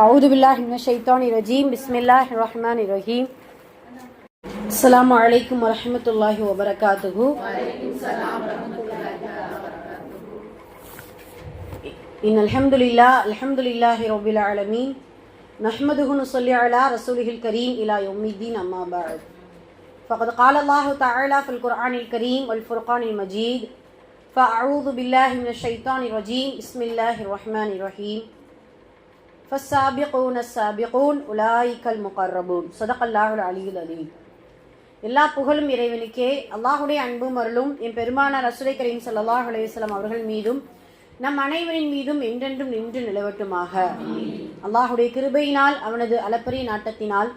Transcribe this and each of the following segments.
أعوذ بالله من الشيطان الرجيم. بسم الله الرحمن الرحيم. السلام عليكم ورحمة الله وبركاته. إن الحمد لله الحمد لله رب العالمين. نحمده ونصلي على رسوله الكريم إلى يوم الدين أما بعد. فقد قال الله تعالى في القرآن الكريم والفرقان المجيد فأعوذ بالله من الشيطان الرجيم. بسم الله الرحمن الرحيم. ஃபஸ்ஸாபிகூன் அஸ்ஸாபிகூன் உலாய்கல் முகர்ரபூன் சொதக்கல்லாஹுல் அலியுல் அலி எல்லா புகழும் இறைவனுக்கே அல்லாஹுடைய அன்பும் அருளும் என் பெருமானார் அசுரை கரீம் சல்லாஹ் அலையம் அவர்கள் மீதும் நம் அனைவரின் மீதும் என்றென்றும் நின்று நிலவட்டுமாக. அல்லாஹுடைய கிருபையினால் அவனது அளப்பரிய நாட்டத்தினால்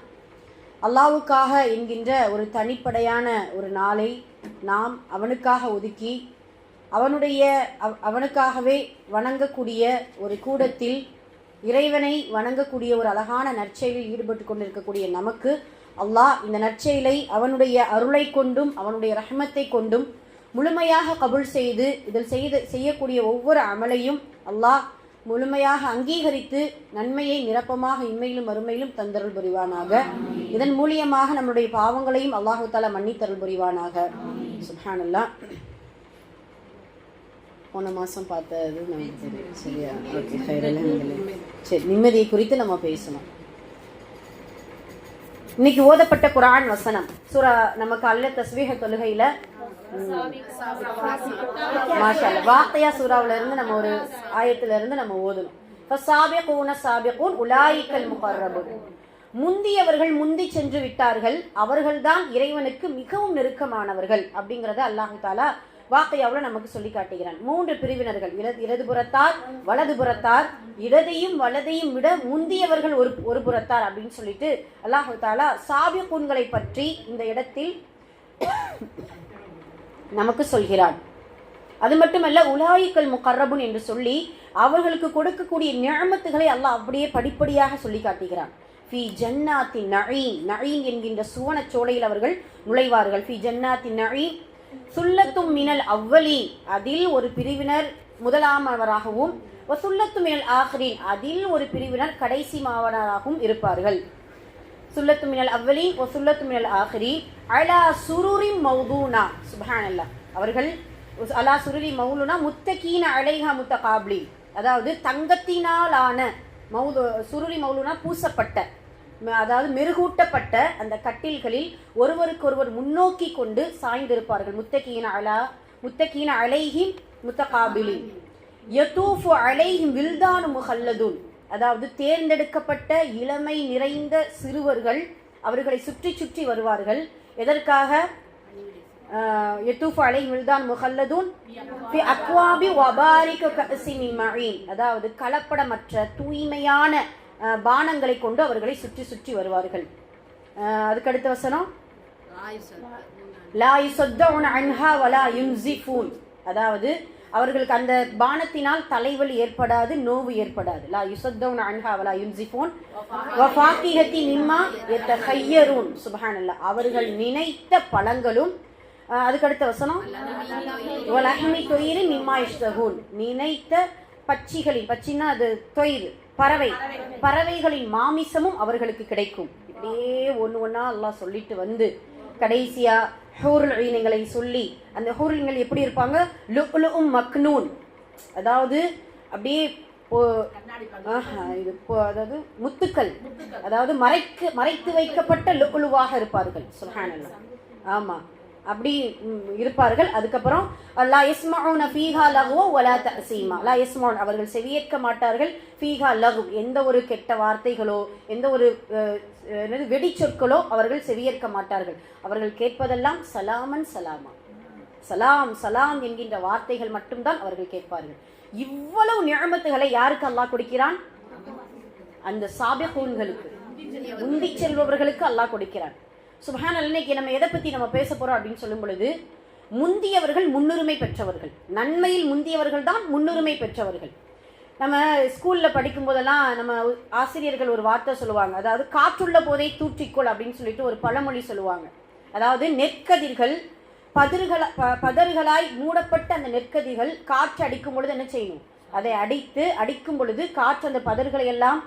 அல்லாவுக்காக என்கின்ற ஒரு தனிப்படையான ஒரு நாளை நாம் அவனுக்காக ஒதுக்கி அவனுடைய அவனுக்காகவே வணங்கக்கூடிய ஒரு கூடத்தில் இறைவனை வணங்கக்கூடிய ஒரு அழகான நற்செயலில் ஈடுபட்டு கொண்டிருக்கக்கூடிய நமக்கு அல்லாஹ் இந்த நற்செயலை அவனுடைய அருளை கொண்டும் அவனுடைய ரஹமத்தை கொண்டும் முழுமையாக கபுல் செய்து இதில் செய்து செய்யக்கூடிய ஒவ்வொரு அமலையும் அல்லாஹ் முழுமையாக அங்கீகரித்து நன்மையை நிரப்பமாக இம்மையிலும் மறுமையிலும் தந்தருள் புரிவானாக. இதன் மூலியமாக நம்முடைய பாவங்களையும் அல்லாஹு தாலா மன்னித்தருள் புரிவானாக. சுஹானல்லா போன மாதம் பார்த்தது நமக்கு தெரியும். சரியா? ஓகே சரி நிம்மதியை குறித்து நம்ம பேசணும். இன்னைக்கு ஓதப்பட்ட குரான் வசனம். சூரா நமக்கு அல்ல தஸ்வீக தொழுகையில வார்த்தையா அல்லாஹ். இருந்து நம்ம ஒரு ஆயத்துல இருந்து நம்ம ஓதணும். ஃபஸ்ஸாபிகூன சாபிகூன் உலாயிக்கல் முகர்ரபுன். முந்தியவர்கள் முந்தி சென்று விட்டார்கள் அவர்கள்தான் இறைவனுக்கு மிகவும் நெருக்கமானவர்கள் அப்படிங்கறத அல்லாஹு தாலா வாக்கையாவில் நமக்கு சொல்லி காட்டுகிறான். மூன்று பிரிவினர்கள் இடது இடதுபுறத்தார் வலதுபுறத்தார் இடதையும் வலதையும் விட முந்தியவர்கள் ஒரு ஒரு புறத்தார் அப்படின்னு சொல்லிட்டு அல்லாஹு தாலா சாபிகூன்களை பற்றி இந்த இடத்தில் நமக்கு சொல்கிறான். அது மட்டுமல்ல உலாயிக்கல் முக்கரபுன் என்று சொல்லி அவர்களுக்கு கொடுக்கக்கூடிய நியமத்துகளை அல்லாஹ் அப்படியே படிப்படியாக சொல்லி காட்டுகிறான். ஃபி ஜன்னாத்தி நழீன் நழீன் என்கின்ற சுவனச் சோலையில் அவர்கள் நுழைவார்கள். ஃபி ஜன்னாத்தி நழீன் சுல்லத்தும் மினல் அவ்வலி. அதில் ஒரு பிரிவினர் முதலாமவராகவும் சுல்லத்து மினல் ஆஹ்ரின் அதில் ஒரு பிரிவினர் கடைசி மாவனராகவும் இருப்பார்கள். சுல்லத்து மினல் அவ்வலி ஒ சுல்லத்து மினல் ஆஹ்ரி அலா சுருரி மௌதூனா. சுபஹானல்லா. அவர்கள் அலா சுருரி மௌலுனா முத்தகீன அலைஹா முத்தகாப்லி அதாவது தங்கத்தினாலான மௌது சுருரி மௌலுனா பூசப்பட்ட. அதாவது மெருகூட்டப்பட்ட அந்த கட்டில்களில் ஒருவருக்கொருவர் முன்னோக்கி கொண்டு சாய்ந்திருப்பார்கள். முத்தகீன அலா முத்தகீன அலைஹிம் முத்தகாபிலி யதூஃபு அலைஹிம் வில்தானு முஹல்லதுன். அதாவது தேர்ந்தெடுக்கப்பட்ட இளமை நிறைந்த சிறுவர்கள் அவர்களை சுற்றி சுற்றி வருவார்கள். எதற்காக? ஆஹ், யதூஃபு அலைஹிம் வில்தான் முஹல்லதுன். அக்வாபி வபாரிக கஅஸி மின் அதாவது கலப்படமற்ற தூய்மையான பானங்களை கொண்டு அவர்களை சுற்றி சுற்றி வருவார்கள். அதுக்கடுத்த வசனம்? லா யுசத்தவுன அன்ஹா வலா யுன்சிஃபூன். அதாவது அவர்களுக்கு அந்த பானத்தினால் தலைவலி ஏற்படாது நோவு ஏற்படாது. லா யுசத்தவுன் அன்ஹா வலா யுன்சிஃபூன். வஃபாக்கிஹத்தி மிம்மா யத்தஹய்யரூன் அல்லா அவர்கள் நினைத்த பழங்களும் அதுக்கடுத்த வசனம்? அடுத்த வசனம் வலஹமி தொயிரி மிம்மா இஷ்தகூன் நினைத்த பட்சிகளின் பச்சின்னா அது தொயிறு பறவை. பறவைகளின் மாமிசமும் அவர்களுக்கு கிடைக்கும். இப்படியே ஒன்று ஒன்றா எல்லாம் சொல்லிட்டு வந்து கடைசியா ஹூருல் ஈனங்களை சொல்லி அந்த ஹூருல்கள் எப்படி இருப்பாங்க? லுக்லுஉம் மக்னூன். அதாவது அப்படியே போ- ஆஹா, இது அதாவது முத்துக்கள். அதாவது மறைக்கு மறைத்து வைக்கப்பட்ட லுக்லுவாக இருப்பார்கள். சுல்ஹானல்லா ஆமா. அப்படி இருப்பார்கள். அதுக்கப்புறம் லா யஸ்மஊன ஃபீஹா லகுவோ ஒலா தசீமா லா யஸ்மஊன் அவர்கள் செவியேற்க மாட்டார்கள். ஃபீஹா லகு எந்த ஒரு கெட்ட வார்த்தைகளோ எந்த ஒரு என்னது வெடிச்சொற்களோ அவர்கள் செவியேற்க மாட்டார்கள். அவர்கள் கேட்பதெல்லாம் சலாமன் சலாமா. சலாம் சலாம் என்கின்ற வார்த்தைகள் மட்டும்தான் அவர்கள் கேட்பார்கள். இவ்வளவு நியமத்துகளை யாருக்கு அல்லாஹ் கொடுக்கிறான்? அந்த சாபிகூன்களுக்கு முந்தி செல்பவர்களுக்கு அல்லாஹ் கொடுக்கிறான். சுபஹான் இன்னைக்கு நம்ம எதை பற்றி நம்ம பேச போகிறோம் அப்படின்னு சொல்லும் பொழுது முந்தியவர்கள் முன்னுரிமை பெற்றவர்கள். நன்மையில் முந்தியவர்கள் தான் முன்னுரிமை பெற்றவர்கள். நம்ம ஸ்கூலில் படிக்கும் போதெல்லாம் நம்ம ஆசிரியர்கள் ஒரு வார்த்தை சொல்லுவாங்க. அதாவது காற்றுள்ள போதே தூற்றிக்கொள் அப்படின்னு சொல்லிட்டு ஒரு பழமொழி சொல்லுவாங்க. அதாவது நெற்கதிர்கள் பதிர்கள ப- பதறுகளாய் மூடப்பட்ட அந்த நெற்கதிர்கள் காற்று அடிக்கும் பொழுது என்ன செய்யணும் அதை அடித்து அடிக்கும் பொழுது காற்று அந்த பதர்களை எல்லாம்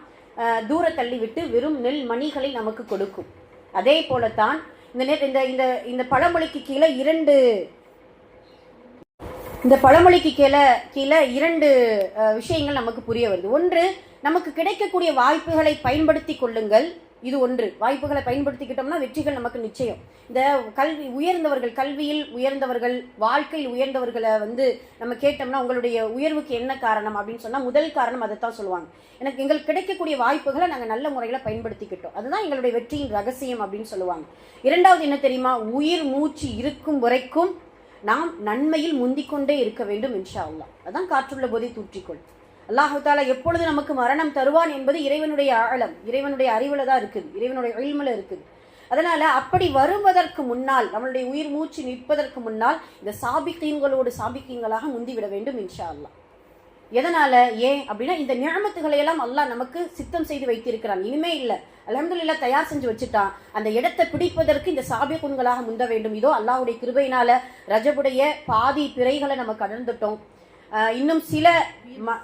தூர தள்ளிவிட்டு வெறும் நெல் மணிகளை நமக்கு கொடுக்கும். அதே போலத்தான் இந்த இந்த இந்த இந்த பழமொழிக்கு கீழே இரண்டு இந்த பழமொழிக்கு கீழே கீழே இரண்டு விஷயங்கள் நமக்கு புரிய வருது. ஒன்று நமக்கு கிடைக்கக்கூடிய வாய்ப்புகளை பயன்படுத்தி கொள்ளுங்கள். இது ஒன்று. வாய்ப்புகளை பயன்படுத்திக்கிட்டோம்னா வெற்றிகள் நமக்கு நிச்சயம். இந்த கல்வி உயர்ந்தவர்கள் கல்வியில் உயர்ந்தவர்கள் வாழ்க்கையில் உயர்ந்தவர்களை வந்து நம்ம கேட்டோம்னா உங்களுடைய உயர்வுக்கு என்ன காரணம் அப்படின்னு சொன்னால் முதல் காரணம் அதை தான் சொல்லுவாங்க. எனக்கு எங்களுக்கு கிடைக்கக்கூடிய வாய்ப்புகளை நாங்கள் நல்ல முறையில் பயன்படுத்திக்கிட்டோம். அதுதான் எங்களுடைய வெற்றியின் ரகசியம் அப்படின்னு சொல்லுவாங்க. இரண்டாவது என்ன தெரியுமா? உயிர் மூச்சு இருக்கும் வரைக்கும் நாம் நன்மையில் முந்திக்கொண்டே இருக்க வேண்டும் இன்ஷா அல்லா அதான் காற்றுள்ள போதை தூற்றிக்கொள். அல்லாஹு எப்பொழுது நமக்கு மரணம் தருவான் என்பது இறைவனுடைய ஆழம் இறைவனுடைய அறிவுல தான் இருக்குது இறைவனுடைய இல்முல இருக்குது. அதனால அப்படி வருவதற்கு முன்னால் நம்மளுடைய உயிர் மூச்சு நிற்பதற்கு முன்னால் இந்த சாபிக்கீன்களோடு சாபிக்கீன்களாக முந்திவிட வேண்டும் இன்ஷா அல்லா எதனால ஏன் அப்படின்னா இந்த நியமத்துகளை எல்லாம் அல்லாஹ் நமக்கு சித்தம் செய்து வைத்திருக்கிறான். இனிமே இல்லை. அலமதுல்லா தயார் செஞ்சு வச்சுட்டான். அந்த இடத்தை பிடிப்பதற்கு இந்த சாபிகுன்களாக முந்த வேண்டும். இதோ அல்லாஹுடைய கிருபையினால ரஜபுடைய பாதி பிறைகளை நம்ம கடந்துட்டோம். இன்னும் சில ம-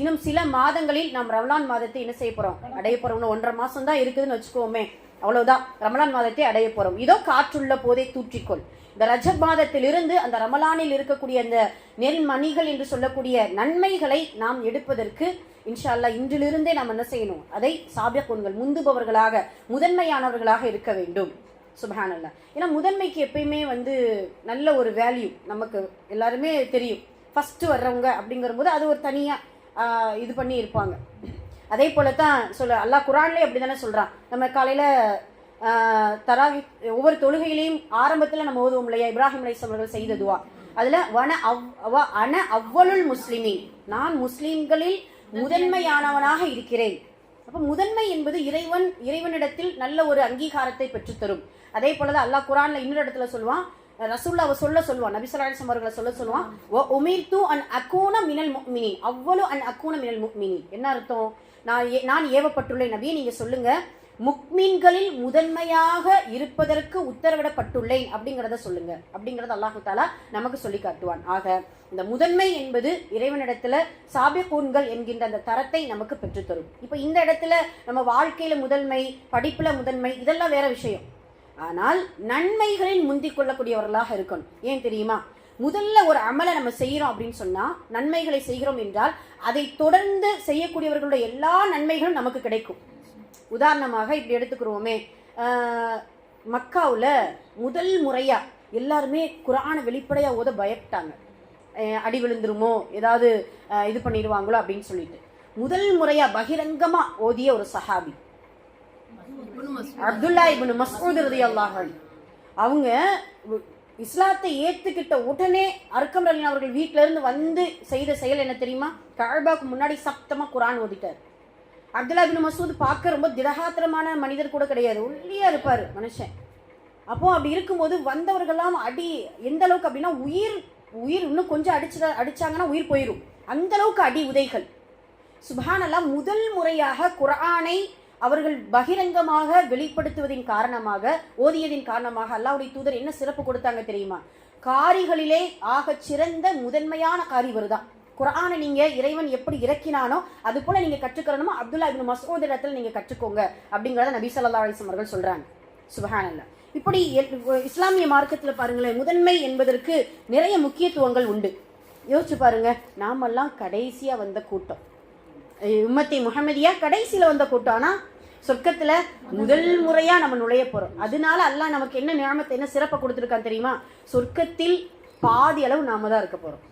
இன்னும் சில மாதங்களில் நாம் ரமலான் மாதத்தை என்ன செய்ய போறோம்? அடைய போறோம். ஒன்றரை மாசம் தான் இருக்குதுன்னு வச்சுக்கோமே. அவ்வளவுதான். ரமலான் மாதத்தை அடைய போறோம். இதோ காற்றுள்ள போதே தூற்றிக்கொள். இந்த ரஜப் மாதத்திலிருந்து அந்த ரமலானில் இருக்கக்கூடிய அந்த நெல்மணிகள் என்று சொல்லக்கூடிய நன்மைகளை நாம் எடுப்பதற்கு இன்ஷால்லா இன்றிலிருந்தே நாம் என்ன செய்யணும்? அதை சாபியக்குன்கள் முந்துபவர்களாக முதன்மையானவர்களாக இருக்க வேண்டும். சுபஹானல்லா ஏன்னா முதன்மைக்கு எப்பயுமே வந்து நல்ல ஒரு வேல்யூ நமக்கு எல்லாருமே தெரியும். ஃபர்ஸ்ட் வர்றவங்க அப்படிங்கிற போது அது ஒரு தனியாக இது பண்ணி இருப்பாங்க. அதே போல தான் சொல்ல அல்லாஹ் குரான்லேயே அப்படி தானே சொல்கிறான் நம்ம காலையில் தராவி ஒவ்வொரு தொழுகையிலையும் ஆரம்பத்தில் நம்ம ஓதுவோம் இல்லையா? இப்ராஹிம் அலைஸ் அவர்கள் செய்த துவா. அதுல வன அவ் அன அவ்வளுள் முஸ்லிமின். நான் முஸ்லீம்களில் முதன்மையானவனாக இருக்கிறேன். அப்போ முதன்மை என்பது இறைவன் இறைவனிடத்தில் நல்ல ஒரு அங்கீகாரத்தை பெற்றுத்தரும். அதே போலதான் அல்லாஹ் குரான்ல இன்னொரு இடத்துல சொல்லுவான் ரசூல்லாவை சொல்ல சொல்லுவான் நபி ஸல்லல்லாஹு அவர்களை சொல்ல சொல்லுவான் உமீர் தூ அன் அக்கூன மினல் முக்மினி அவ்வளோ அன் அக்கூன மினல் முக்மினி என்ன அர்த்தம்? நான் ஏ- நான் ஏவப்பட்டுள்ளேன் நபியை நீங்கள் சொல்லுங்க. முக்மீன்களில் முதன்மையாக இருப்பதற்கு உத்தரவிடப்பட்டுள்ளேன் அப்படிங்கிறத சொல்லுங்க. அப்படிங்கிறத அல்லாஹு தாலா நமக்கு சொல்லி காட்டுவான். ஆக இந்த முதன்மை என்பது இறைவனிடத்துல சாபிகூன்கள் என்கின்ற அந்த தரத்தை நமக்கு பெற்றுத்தரும். இப்போ இந்த இடத்துல நம்ம வாழ்க்கையில முதன்மை படிப்புல முதன்மை இதெல்லாம் வேற விஷயம். ஆனால் நன்மைகளில் முந்திக் கொள்ளக்கூடியவர்களாக இருக்கணும். ஏன் தெரியுமா? முதல்ல ஒரு அமலை நம்ம செய்கிறோம் அப்படின்னு சொன்னால் நன்மைகளை செய்கிறோம் என்றால் அதை தொடர்ந்து செய்யக்கூடியவர்களுடைய எல்லா நன்மைகளும் நமக்கு கிடைக்கும். உதாரணமாக இப்படி எடுத்துக்கிறோமே மக்காவில் முதல் முறையாக எல்லாருமே குரானை வெளிப்படையாக ஓத பயப்பட்டாங்க. அடி விழுந்துருமோ? ஏதாவது இது பண்ணிடுவாங்களோ அப்படின்னு சொல்லிட்டு. முதல் முறையாக பகிரங்கமாக ஓதிய ஒரு சஹாபி. அப்துல்லா இப்னு மசூத் ரதி அல்லாஹன் அவங்க இஸ்லாத்தை ஏற்றுக்கிட்ட உடனே அர்க்கம் ரலின் அவர்கள் வீட்டிலேருந்து இருந்து வந்து செய்த செயல் என்ன தெரியுமா? கஅபாக்கு முன்னாடி சப்தமாக குரான் ஓதிட்டார். அப்துல்லா இப்னு மசூத் பார்க்க ரொம்ப திடகாத்திரமான மனிதர் கூட கிடையாது. ஒல்லியாக இருப்பார் மனுஷன். அப்போ அப்படி இருக்கும்போது வந்தவர்கள்லாம் அடி எந்த அளவுக்கு அப்படின்னா உயிர் உயிர் இன்னும் கொஞ்சம் அடிச்சு அடிச்சாங்கன்னா உயிர் போயிடும் அந்த அளவுக்கு அடி உதைகள். சுபானெல்லாம் முதல் முறையாக குரானை அவர்கள் பகிரங்கமாக வெளிப்படுத்துவதின் காரணமாக ஓதியதின் காரணமாக அல்லாவுடைய தூதர் என்ன சிறப்பு கொடுத்தாங்க தெரியுமா? காரிகளிலே ஆகச் சிறந்த முதன்மையான காரி வருதான் குரானை நீங்க இறைவன் எப்படி இறக்கினானோ அது போல நீங்க கற்றுக்கிறணுமோ அப்துல்லா இப்னு மஸ்ஊத் இடத்துல நீங்க கற்றுக்கோங்க அப்படிங்கறத நபி சல்லா அலைஹி அவர்கள் சொல்றாங்க. சுபஹானல்லாஹ். இப்படி இஸ்லாமிய மார்க்கத்தில் பாருங்களேன் முதன்மை என்பதற்கு நிறைய முக்கியத்துவங்கள் உண்டு. யோசிச்சு பாருங்க நாமெல்லாம் கடைசியா வந்த கூட்டம். உம்மத்தி முகமதியா கடைசியில வந்த கூட்டம். ஆனா சொர்க்கத்தில் முதல் முறையாக நம்ம நுழைய போகிறோம் அதனால அல்லாஹ் நமக்கு என்ன நியமத்தை என்ன சிறப்பை கொடுத்துருக்கான் தெரியுமா? சொர்க்கத்தில் பாதி அளவு நாம தான் இருக்க போகிறோம்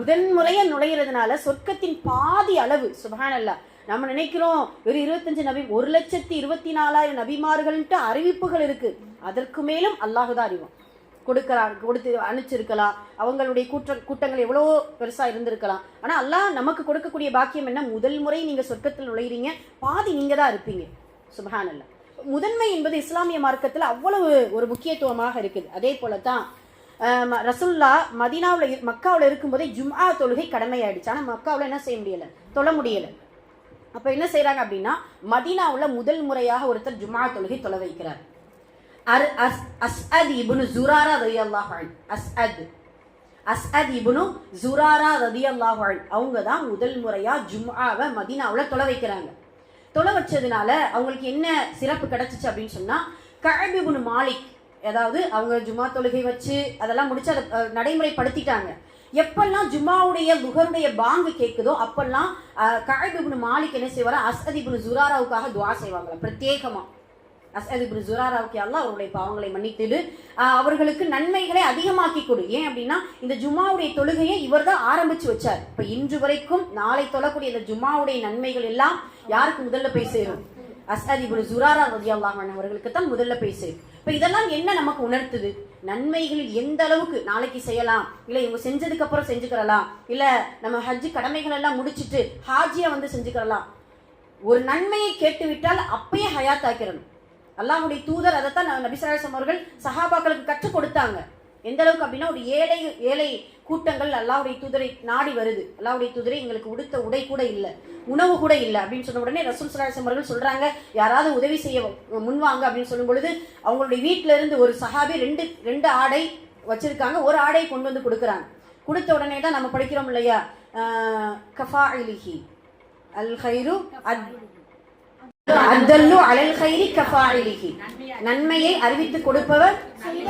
முதன்முறையாக நுழையிறதுனால சொர்க்கத்தின் பாதி அளவு சுபஹானல்லாஹ் நம்ம நினைக்கிறோம் ஒரு இருபத்தஞ்சு நபி ஒரு லட்சத்தி இருபத்தி நாலாயிரம் நபிமார்கள்ட்டு அறிவிப்புகள் இருக்கு. அதற்கு மேலும் அல்லாஹ் தான் அறிவோம் கொடுக்கிறார் கொடுத்து அனுப்பிச்சிருக்கலாம் அவங்களுடைய கூட்ட கூட்டங்கள் எவ்வளோ பெருசாக இருந்திருக்கலாம். ஆனால் அல்லாஹ் நமக்கு கொடுக்கக்கூடிய பாக்கியம் என்ன? முதல் முறை நீங்கள் சொர்க்கத்தில் நுழையிறீங்க பாதி நீங்கள் தான் இருப்பீங்க. சுபஹானல்லாஹ் முதன்மை என்பது இஸ்லாமிய மார்க்கத்தில் அவ்வளவு ஒரு முக்கியத்துவமாக இருக்குது. அதே போல ஆஹ் ரசுல்லா மதீனாவுல மக்காவில் மக்காவுல இருக்கும்போதே ஜும்ஆ தொழுகை கடமையாயிடுச்சு. ஆனால் மக்காவில் என்ன செய்ய முடியலை? தொழ முடியலை. அப்போ என்ன செய்கிறாங்க அப்படின்னா மதீனாவுல முதல் முறையாக ஒருத்தர் ஜும்ஆ தொழுகை தொலை வைக்கிறார். அர் அஸ் அஸ்அத் இபுனு ஜுராரா ரலியல்லாஹு அன்ஹு. அஸ்அத். அஸ்அத் இபுனு ஜுராரா ரதி அன்ஹு. அவங்க தான் முதல் முறையா ஜும்ஆவை மதீனாவுல தொலை வைக்கிறாங்க. தொலை வச்சதுனால அவங்களுக்கு என்ன சிறப்பு கிடைச்சிச்சு அப்படின்னு சொன்னா கழபிபுன் மாலிக் அதாவது அவங்க ஜுமா தொழுகை வச்சு அதெல்லாம் முடிச்சு அதை நடைமுறைப்படுத்திட்டாங்க. எப்பெல்லாம் ஜுமாவுடைய லுகருடைய பாங்கு கேட்குதோ அப்பெல்லாம் கழபிபுன் மாலிக் என்ன செய்வாரா? அஸ்அதிபுன் ஜுராராவுக்காக துவா செய்வாங்களா பிரத்யேகமா. அஸ்அதிபுன் ஜுராராவுக்கு எல்லாம் அவருடைய பாவங்களை மன்னித்துடு. அவர்களுக்கு நன்மைகளை அதிகமாக்கி கொடு. ஏன் அப்படின்னா இந்த ஜுமாவுடைய தொழுகையை இவர் தான் ஆரம்பிச்சு வச்சார். இப்ப இன்று வரைக்கும் நாளை தொழக்கூடிய இந்த ஜுமாவுடைய நன்மைகள் எல்லாம் யாருக்கு முதல்ல போய் சேரும்? அஸ்அதிபுன் ஜுராரா ரதி அன்ஹு அவர்களுக்கு தான் முதல்ல போய் சேரும். இப்ப இதெல்லாம் என்ன நமக்கு உணர்த்துது? நன்மைகளில் எந்த அளவுக்கு நாளைக்கு செய்யலாம்? இல்ல இவங்க செஞ்சதுக்கு அப்புறம் செஞ்சுக்கிறலாம்? இல்ல நம்ம ஹஜ் கடமைகள் எல்லாம் முடிச்சிட்டு ஹாஜியா வந்து செஞ்சுக்கிறலாம்? ஒரு நன்மையை கேட்டுவிட்டால் அப்பயே ஹயாத்தாக்கிறணும் அல்லாஹுடைய தூதர் அதைத்தான் நபிசராசம் அவர்கள் சஹாபாக்களுக்கு கற்றுக் கொடுத்தாங்க. எந்த அளவுக்கு அப்படின்னா ஒரு ஏழை ஏழை கூட்டங்கள் அல்லாவுடைய தூதரை நாடி வருது. அல்லாவுடைய தூதரை எங்களுக்கு உடுத்த உடை கூட இல்லை உணவு கூட இல்லை அப்படின்னு சொன்ன உடனே ரசூல் ஸல்லல்லாஹு அவர்கள் சொல்றாங்க யாராவது உதவி செய்ய வ- முன்வாங்க அப்படின்னு சொல்லும் பொழுது அவங்களுடைய வீட்டில இருந்து ஒரு சஹாபி ரெண்டு ரெண்டு ஆடை வச்சிருக்காங்க ஒரு ஆடை கொண்டு வந்து கொடுக்குறாங்க. கொடுத்த உடனே தான் நம்ம படிக்கிறோம் இல்லையா? கஃபா இலிஹி அல் ஹைரு அத் அத்தல்லு அலல் கைரி கஃபாயிலிஹி. நன்மையை அறிவித்து கொடுப்பவர்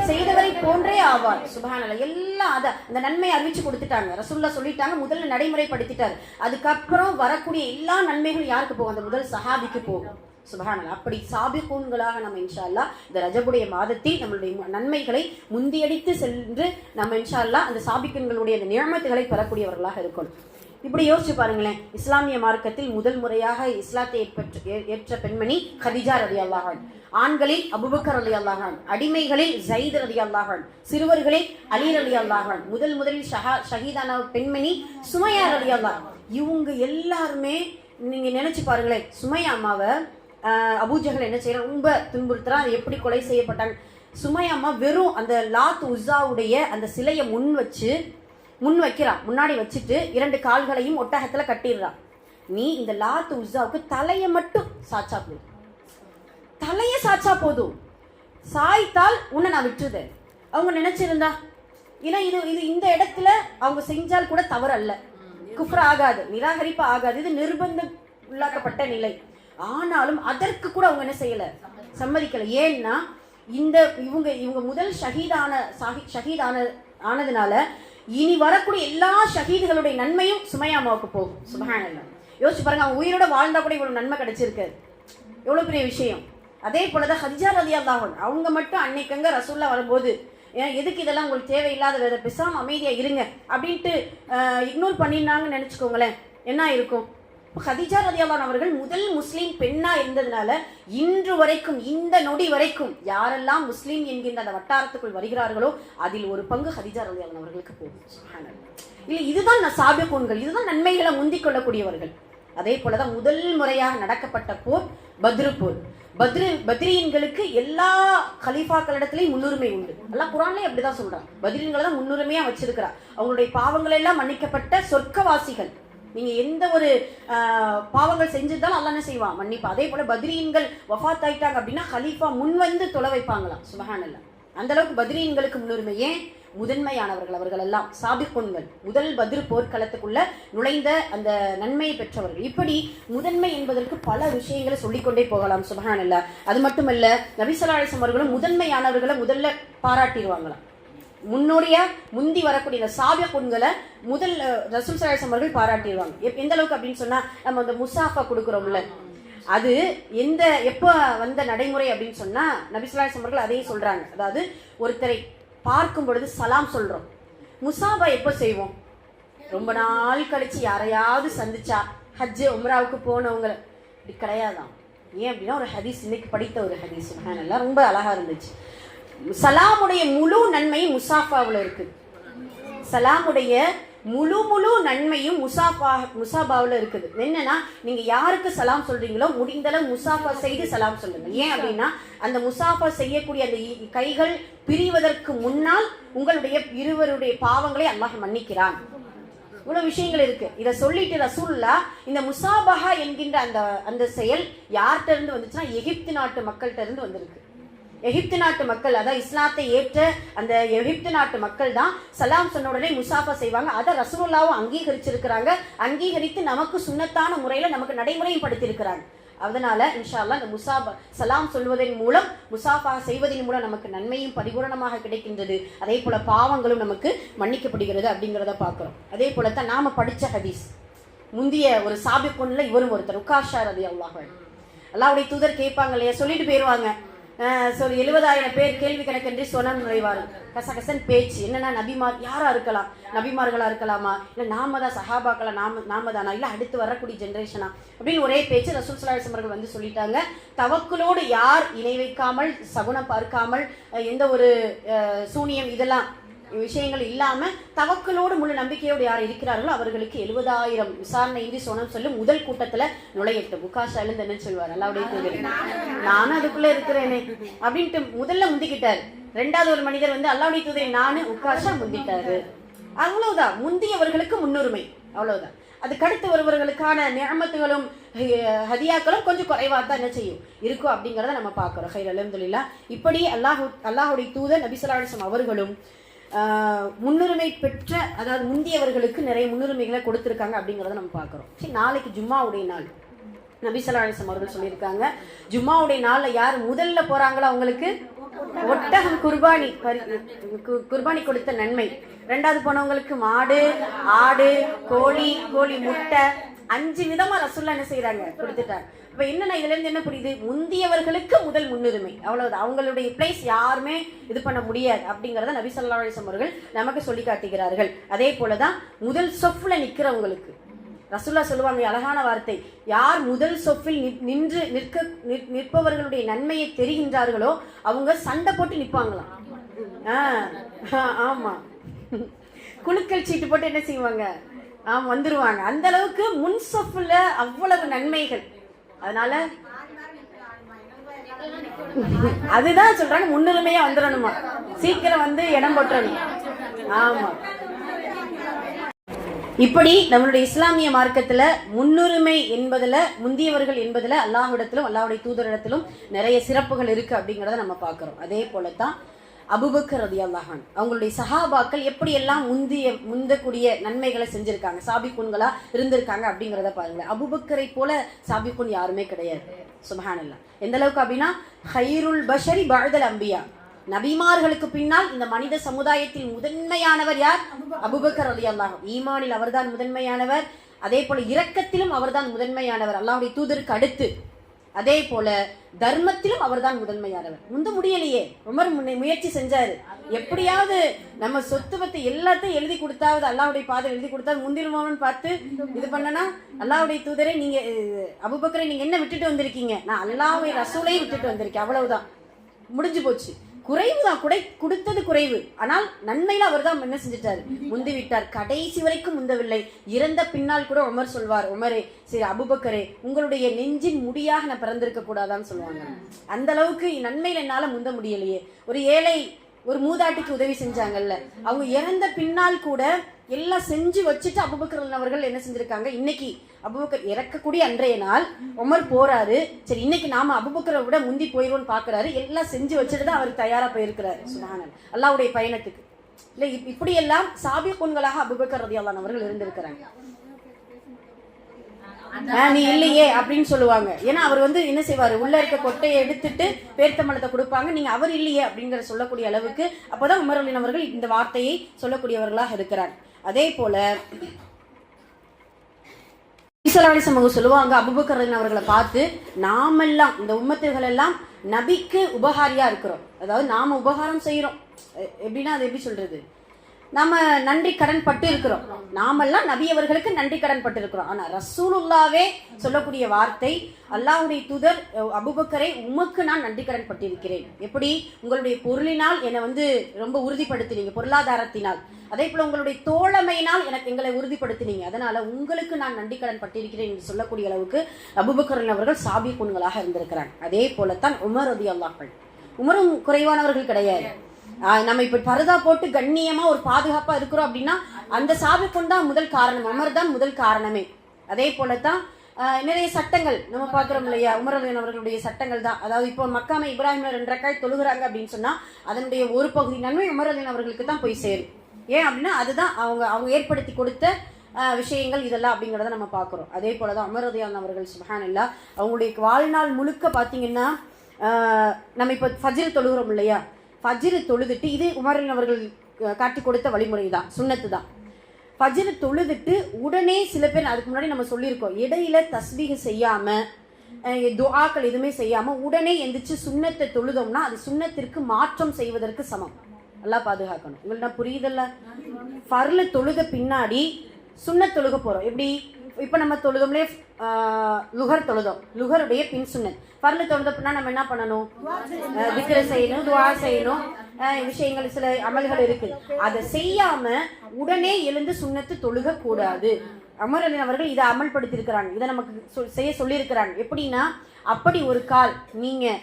செய்தவரை போன்றே ஆவார். சுபஹானல்ல எல்லாம் அத அந்த நன்மையை அறிவிச்சு கொடுத்துட்டாங்க. ரசுல்லா சொல்லிட்டாங்க முதல்ல நடைமுறைப்படுத்திட்டார். அதுக்கப்புறம் வரக்கூடிய எல்லா நன்மைகளும் யாருக்கு போகும்? அந்த முதல் சஹாபிக்கு போகும். சுபஹானல்ல அப்படி சாபிகூன்களாக நம்ம இன்ஷா இந்த ரஜபுடைய மாதத்தில் நம்மளுடைய நன்மைகளை முந்தியடித்து சென்று நம்ம இன்ஷா அந்த சாபிக்கன்களுடைய அந்த நியமத்துகளை பெறக்கூடியவர்களாக இருக்கணும். இப்படி யோசிச்சு பாருங்களேன். இஸ்லாமிய மார்க்கத்தில் முதல் முறையாக இஸ்லாத்தை ஏற்பற்ற- ஏ- ஏற்ற பெண்மணி ஹதிஜா ரதி அல்லாஹான் ஆண்களில் அபுபக்கர் அலி அல்லாஹான் அடிமைகளில் ஜயித் ரதி அல்லாஹான் சிறுவர்களில் அலி அலி அல்லாஹான் முதல் முதலில் ஷஹா ஷஹீதான பெண்மணி சுமையா ரதி அல்லாஹ் இவங்க எல்லாருமே நீங்க நினைச்சு பாருங்களேன் சுமையா அம்மாவை ஆஹ், என்ன செய்யறான் ரொம்ப துன்புறுத்துறான் அது எப்படி கொலை செய்யப்பட்டாங்க? சுமையா அம்மா வெறும் அந்த லாத் உஸாவுடைய அந்த சிலையை முன் வச்சு முன் வைக்கிறான். முன்னாடி வச்சுட்டு இரண்டு கால்களையும் ஒட்டகத்துல கட்டிடுறான். நீ இந்த லாத்து உஸாவுக்கு தலையை மட்டும் சாச்சா போதும். தலையை சாச்சா போதும். சாய்த்தால் உன்னை நான் விட்டுருதேன் அவங்க நினைச்சிருந்தா ஏன்னா இது இது இந்த இடத்துல அவங்க செஞ்சால் கூட தவறு அல்ல குஃப்ர ஆகாது நிராகரிப்பு ஆகாது. இது நிர்பந்தம் உள்ளாக்கப்பட்ட நிலை. ஆனாலும் அதற்கு கூட அவங்க என்ன செய்யல? சம்மதிக்கல. ஏன்னா இந்த இவங்க இவங்க முதல் ஷஹீதான ஷஹீதான ஆனதுனால இனி வரக்கூடிய எல்லா ஷஹீதுகளுடைய நன்மையும் சுமையாமாவுக்கு போகும். சுபஹானல்லாஹ் யோசிச்சு பாருங்க அவங்க உயிரோட வாழ்ந்தா கூட இவ்வளவு நன்மை கிடைச்சிருக்கு. எவ்வளவு பெரிய விஷயம். அதே போலதான் ஹதிஜா ரதி அவங்க மட்டும் அன்னைக்கங்க ரசூல்லா வரும்போது ஏன் எதுக்கு இதெல்லாம் உங்களுக்கு தேவையில்லாத வேற பேசாம அமைதியா இருங்க. அப்படின்ட்டு இக்னோர் பண்ணிருந்தாங்கன்னு நினைச்சுக்கோங்களேன். என்ன இருக்கும் ஹதிஜா ரதியாலான் அவர்கள் முதல் முஸ்லீம் பெண்ணா இருந்ததுனால இன்று வரைக்கும் இந்த நொடி வரைக்கும் யாரெல்லாம் முஸ்லீம் என்கின்ற அந்த வட்டாரத்துக்குள் வருகிறார்களோ அதில் ஒரு பங்கு ஹதிஜா ரதியாலான் அவர்களுக்கு போகும். சுப்ஹானல்லாஹ். இல்லை இதுதான் நான் கோண்கள் இதுதான் நன்மைகளை முந்திக் கொள்ளக்கூடியவர்கள். அதே போலதான் முதல் முறையாக நடக்கப்பட்ட போர் பத்ரு போர். பத்ரு பத்ரியன்களுக்கு எல்லா கலீஃபாக்களிடத்திலையும் முன்னுரிமை உண்டு. எல்லாம் குரான்லயே அப்படிதான் சொல்றான். பத்ரீன்களை தான் முன்னுரிமையா வச்சிருக்கிறா அவங்களுடைய பாவங்கள் எல்லாம் மன்னிக்கப்பட்ட சொர்க்கவாசிகள். நீங்க எந்த ஒரு பாவங்கள் செஞ்சிருந்தாலும் அல்லா என்ன செய்வான்? மன்னிப்பா அதே போல பத்ரீன்கள் வஃபாத் ஆயிட்டாங்க அப்படின்னா ஹலீஃபா முன் வந்து தொலை வைப்பாங்களாம். சுபஹானல்லா. அந்த அளவுக்கு பத்ரீன்களுக்கு முன்னுரிமை ஏன்? முதன்மையானவர்கள் அவர்கள் எல்லாம் சாபிக்குன்கள் முதல் பத்ரு போர்க்களத்துக்குள்ள நுழைந்த அந்த நன்மையை பெற்றவர்கள். இப்படி முதன்மை என்பதற்கு பல விஷயங்களை சொல்லிக்கொண்டே போகலாம் சுபஹானல்லா. அது மட்டுமல்ல நபிசலாசம் அவர்களும் முதன்மையானவர்களை முதல்ல பாராட்டிடுவாங்களாம். முன்னுடைய முந்தி வரக்கூடிய இந்த சாவிய பொண்களை முதல் ரசூல் சலாசம் அவர்கள் பாராட்டிடுவாங்க. எப்- எந்த அளவுக்கு அப்படின்னு சொன்னா நம்ம அந்த முசாஃபா கொடுக்குறோம்ல. அது எந்த எப்போ வந்த நடைமுறை அப்படின்னு சொன்னா நபிசுல்லாஸ் அவர்கள் அதையும் சொல்றாங்க. அதாவது ஒருத்தரை பார்க்கும் பொழுது சலாம் சொல்றோம். முசாபா எப்போ செய்வோம்? ரொம்ப நாள் கழிச்சு யாரையாவது சந்திச்சா ஹஜ்ஜு உம்ராவுக்கு போனவங்க இப்படி கிடையாதான். ஏன் அப்படின்னா ஒரு ஹதீஸ் இன்னைக்கு படித்த ஒரு ஹதீஸ். எல்லாம் ரொம்ப அழகா இருந்துச்சு. சலாமுடைய முழு நன்மையும் முசாஃபாவில் இருக்குது சலாமுடைய முழு முழு நன்மையும் முசாஃபா முசாபாவில் இருக்குது. என்னன்னா நீங்க யாருக்கு சலாம் சொல்றீங்களோ முடிந்தளவு முசாஃபா செய்து சலாம் சொல்லுங்க. ஏன் அப்படின்னா அந்த முசாஃபா செய்யக்கூடிய அந்த கைகள் பிரிவதற்கு முன்னால் உங்களுடைய இருவருடைய பாவங்களை அல்லாஹ் மன்னிக்கிறான். இவ்வளவு விஷயங்கள் இருக்கு. இதை சொல்லிட்டு ரசூல்லா இந்த முசாபஹா என்கின்ற அந்த அந்த செயல் யார்கிட்ட இருந்து வந்துச்சுன்னா எகிப்து நாட்டு மக்கள்கிட்ட இருந்து வந்திருக்கு. எகிப்து நாட்டு மக்கள் அதான் இஸ்லாத்தை ஏற்ற அந்த எகிப்து நாட்டு மக்கள் தான் சலாம் சொன்ன உடனே முசாஃபா செய்வாங்க. அதை ரசூலுல்லாவும் அங்கீகரிச்சிருக்கிறாங்க. அங்கீகரித்து நமக்கு சுன்னத்தான முறையில நமக்கு நடைமுறையும் படுத்தியிருக்கிறாங்க. அதனால இன்ஷா இந்த முசாபா சலாம் சொல்வதன் மூலம் முசாஃபா செய்வதன் மூலம் நமக்கு நன்மையும் பரிபூரணமாக கிடைக்கின்றது. அதே போல பாவங்களும் நமக்கு மன்னிக்கப்படுகிறது அப்படிங்கிறத பார்க்குறோம். அதே போல தான் நாம படித்த ஹதீஸ். முந்தைய ஒரு சாபி பொண்ணுல இவரும் ஒருத்தர் உக்காஷா ரதி அல்லாஹ் அல்லாவுடைய தூதர் கேட்பாங்க இல்லையா? சொல்லிட்டு போயிடுவாங்க சொல்லி எழுபதாயிரம் பேர் கேள்வி கணக்கென்று சொனம் நுழைவார்கள் கசகசன் பேச்சு. என்னன்னா நபிமார் யாரா இருக்கலாம்? நபிமார்களா இருக்கலாமா? இல்ல நாம தான் சஹாபாக்களா நாம நாம தானா? இல்ல அடுத்து வரக்கூடிய ஜென்ரேஷனா அப்படின்னு ஒரே பேச்சு ரசூல் சலாஹ் அவர்கள் வந்து சொல்லிட்டாங்க. தவக்குலோடு யார் இணை வைக்காமல் சகுனம் பார்க்காமல் எந்த ஒரு சூனியம் இதெல்லாம் விஷயங்கள் இல்லாம தவக்கலோடு முழு நம்பிக்கையோடு யார் இருக்கிறார்களோ அவர்களுக்கு எழுபதாயிரம் விசாரணை இன்றி சொனம் சொல்லும் முதல் கூட்டத்துல நுழையட்டும். புகாஷா எழுந்து என்ன சொல்வார்? அல்லாவுடைய தூதரே. நானும் அதுக்குள்ள இருக்கிறேனே. அப்படின்ட்டு முதல்ல முந்திக்கிட்டார். ரெண்டாவது ஒரு மனிதர் வந்து அல்லாவுடைய தூதரை நானு உக்காஷா முந்திட்டாரு. அவ்வளவுதான். முந்தியவர்களுக்கு முன்னுரிமை. அவ்வளவுதான். அதுக்கடுத்து வருவர்களுக்கான நியமத்துகளும் ஹதியாக்களும் கொஞ்சம் குறைவா தான் என்ன செய்யும்? இருக்கும் அப்படிங்கிறத நம்ம பார்க்கிறோம். ஹைர் அலமதுல்லா இப்படி அல்லாஹு அல்லாஹுடைய தூதர் நபிசலாசம் அவர்களும் முன்னுரிமை பெற்ற அதாவது முந்தியவர்களுக்கு நிறைய முன்னுரிமைகளை கொடுத்துருக்காங்க அப்படிங்கிறத நம்ம பார்க்குறோம். சரி நாளைக்கு ஜும்மாவுடைய நாள். நபிசலாசம் அவர்கள் சொல்லியிருக்காங்க ஜும்மாவுடைய நாளில் யார் முதல்ல போறாங்களோ அவங்களுக்கு? ஒட்டகம் குர்பானி கு- குர்பானி கொடுத்த நன்மை. ரெண்டாவது போனவங்களுக்கு மாடு ஆடு கோழி கோழி முட்டை அஞ்சு விதமா ரசுல்லா என்ன செய்யறாங்க கொடுத்துட்டாங்க. இப்போ என்னென்ன இதுலேருந்து என்ன புரியுது? முந்தியவர்களுக்கு முதல் முன்னுரிமை. அவ்வளவுதான். அவங்களுடைய பிளேஸ் யாருமே இது பண்ண முடியாது அப்படிங்கிறத நபி ஸல்லல்லாஹு அலைஹி அவர்கள் நமக்கு சொல்லி காட்டுகிறார்கள். அதே போலதான் முதல் சொஃப்ல நிற்கிறவங்களுக்கு ரசுல்லா சொல்லுவாங்க அழகான வார்த்தை. யார் முதல் சொப்பில் நின்று நிற்க நிற்- நிற்பவர்களுடைய நன்மையை தெரிகின்றார்களோ அவங்க சண்டை போட்டு நிற்பாங்களாம் ஆமா. குழுக்கள் சீட்டு போட்டு என்ன செய்வாங்க? ஆமா வந்துருவாங்க. அந்த அளவுக்கு முன் சொப்புல அவ்வளவு நன்மைகள். அதனால அதுதான் சொல்றாங்க முன்னுரிமையா வந்துடணுமா? சீக்கிரம் வந்து இடம் போட்டுறணும் ஆமா. இப்படி நம்மளுடைய இஸ்லாமிய மார்க்கத்துல முன்னுரிமை என்பதுல முந்தியவர்கள் என்பதுல அல்லாஹ்விடத்திலும் அல்லாஹுடைய தூதரிடத்திலும் நிறைய சிறப்புகள் இருக்கு அப்படிங்கறத நம்ம பாக்குறோம் அதே போலத்தான் அபுபக்கர் ரதி அல்லாஹான் அவங்களுடைய சஹாபாக்கள் எப்படியெல்லாம் முந்திய முந்தக்கூடிய நன்மைகளை செஞ்சிருக்காங்க சாபிக்குன்களா இருந்திருக்காங்க அப்படிங்கிறத பாருங்களேன். அபுபக்கரை போல சாபிக்குன் யாருமே கிடையாது. சுபஹானல்லா. எந்த அளவுக்கு அப்படின்னா ஹைருல் பஷரி பழுதல் அம்பியா. நபிமார்களுக்கு பின்னால் இந்த மனித சமுதாயத்தில் முதன்மையானவர் யார்? அபுபக்கர் அலி அல்லாஹ் ஈமானில் அவர்தான் முதன்மையானவர் அதே போல இரக்கத்திலும் அவர்தான் முதன்மையானவர். அல்லாவுடைய தூதருக்கு அடுத்து அதே போல தர்மத்திலும் அவர்தான் முதன்மையானவர். முந்த முடியலையே. உமர் முன்னே முயற்சி செஞ்சாரு. எப்படியாவது நம்ம சொத்துவத்தை எல்லாத்தையும் எழுதி கொடுத்தாவது அல்லாவுடைய பாதை எழுதி கொடுத்தா முந்திருமோன்னு பார்த்து இது பண்ணனா? அல்லாவுடைய தூதரை நீங்க அபுபக்கரை அபூபக்கரை நீங்க என்ன விட்டுட்டு வந்திருக்கீங்க? நான் அல்லாஹ்வை ரசூலையும் விட்டுட்டு வந்திருக்கேன். அவ்வளவுதான். முடிஞ்சு போச்சு. குறைவு தான் குடை கொடுத்தது குறைவு. ஆனால் நன்மையில அவர் தான் என்ன செஞ்சிட்டாரு? முந்து விட்டார். கடைசி வரைக்கும் முந்தவில்லை. இறந்த பின்னால் கூட உமர் சொல்வார் உமரே சரி அபுபக்கரே உங்களுடைய நெஞ்சின் முடியாக நான் பிறந்திருக்க கூடாதான்னு சொல்லுவாங்க. அந்த அளவுக்கு நன்மையில என்னால முந்த முடியலையே. ஒரு ஏழை ஒரு மூதாட்டிக்கு உதவி செஞ்சாங்கல்ல. அவங்க இறந்த பின்னால் கூட எல்லாம் செஞ்சு வச்சுட்டு அபுபக்கர் அவர்கள் என்ன செஞ்சிருக்காங்க? இன்னைக்கு அபுபக்கர் இறக்கக்கூடிய அன்றைய நாள். உமர் போறாரு. சரி இன்னைக்கு நாம அபுபக்கரை விட முந்தி போயிருவோம்னு பாக்குறாரு. எல்லாம் செஞ்சு வச்சுட்டு தான் அவர் தயாரா போயிருக்கிறாரு. சுபஹானல். அல்லாவுடைய பயணத்துக்கு. இல்ல இப்- இப்படியெல்லாம் சாபிய பொண்களாக அபுபக்கர் ரதியாலான் அவர்கள் இருந்திருக்கிறாங்க. நீ இல்லையே அப்படின்னு சொல்லுவாங்க. ஏன்னா அவர் வந்து என்ன செய்வாரு? உள்ள இருக்க கொட்டையை எடுத்துட்டு பேர்த்தம்பளத்தை கொடுப்பாங்க. நீங்க அவர் இல்லையே அப்படிங்கிற சொல்லக்கூடிய அளவுக்கு அப்பதான் உமரலின் அவர்கள் இந்த வார்த்தையை சொல்லக்கூடியவர்களாக இருக்கிறார். அதே போல ஈசலாலிசம் சமூகம் சொல்லுவாங்க அபுபக்கரன் அவர்களை பார்த்து நாமெல்லாம் இந்த உம்மத்துகள் எல்லாம் நபிக்கு உபகாரியா இருக்கிறோம். அதாவது நாம உபகாரம் செய்யறோம். எப்படின்னா அது எப்படி சொல்றது? நாம நன்றி கடன் பட்டு இருக்கிறோம். நாமெல்லாம் நபியவர்களுக்கு நன்றி கடன் பட்டு இருக்கிறோம். ஆனா ரசூலுல்லாவே சொல்லக்கூடிய வார்த்தை அல்லாவுடைய துதர் அபுபக்கரை உமக்கு நான் நன்றி கடன் பட்டிருக்கிறேன். எப்படி? உங்களுடைய பொருளினால் என்னை வந்து ரொம்ப உறுதிப்படுத்தினீங்க பொருளாதாரத்தினால். அதே போல உங்களுடைய தோழமையினால் எனக்கு எங்களை உறுதிப்படுத்தினீங்க. அதனால உங்களுக்கு நான் நன்றி கடன் பட்டிருக்கிறேன் என்று சொல்லக்கூடிய அளவுக்கு அபுபக்கரன் அவர்கள் சாபி பொண்களாக இருந்திருக்கிறாங்க. அதே போலத்தான் உமர் ரதி அல்லாக்கள் உமரும் குறைவானவர்கள் கிடையாது. நம்ம இப்ப பரதா போட்டு கண்ணியமா ஒரு பாதுகாப்பா இருக்கிறோம் அப்படின்னா அந்த சாபிக்குன் தான் முதல் காரணம் அமர் தான் முதல் காரணமே. அதே போலத்தான் தான் நிறைய சட்டங்கள் நம்ம பாக்குறோம் இல்லையா? உமரலின் அவர்களுடைய சட்டங்கள் தான். அதாவது இப்போ மக்காமை இப்ராஹிம் ரெண்டு ரக்காய் தொழுகிறாங்க அப்படின்னு சொன்னா அதனுடைய ஒரு பகுதி நன்மை உமரலின் அவர்களுக்கு தான் போய் சேரும். ஏன் அப்படின்னா அதுதான் அவங்க அவங்க ஏற்படுத்தி கொடுத்த விஷயங்கள் இதெல்லாம் அப்படிங்கிறத நம்ம பார்க்குறோம். அதே போல தான் அமரதியான் அவர்கள் சுபஹானல்லா அவங்களுடைய வாழ்நாள் முழுக்க பார்த்தீங்கன்னா நம்ம இப்போ ஃபஜில் தொழுகிறோம் இல்லையா? ஃபஜ்ர் தொழுதுட்டு இது உமரின் அவர்கள் காட்டி கொடுத்த வழிமுறை தான் சுன்னத்து தான் ஃபஜ்ர் தொழுதுட்டு உடனே சில பேர் அதுக்கு முன்னாடி நம்ம சொல்லியிருக்கோம் இடையில தஸ்பீக செய்யாம அஹ், துஆக்கள் எதுவுமே செய்யாம உடனே எந்திரிச்சு சுன்னத்தை தொழுதோம்னா அது சுன்னத்திற்கு மாற்றம் செய்வதற்கு சமம். நல்லா பாதுகாக்கணும். உங்கள்ட்ட புரியுதல்ல? ஃபர்ல தொழுத பின்னாடி சுன்னத் தொழுக போறோம். எப்படி? இப்போ நம்ம தொழுதோம்லே லுகர் தொழுதோம். லுகருடைய பின் சுன்னத் பரல தொழுத நம்ம என்ன பண்ணணும்? அஹ், செய்யணும் துவா செய்யணும். விஷயங்கள் சில அமல்கள் இருக்கு. அதை செய்யாம உடனே எழுந்து சுண்ணத்து தொழுக கூடாது அமரலின் அவர்கள் இதை அமல்படுத்தியிருக்கிறாங்க. இதை நமக்கு சொல்- செய்ய சொல்லியிருக்கிறாங்க. எப்படின்னா அப்படி ஒரு கால் நீங்க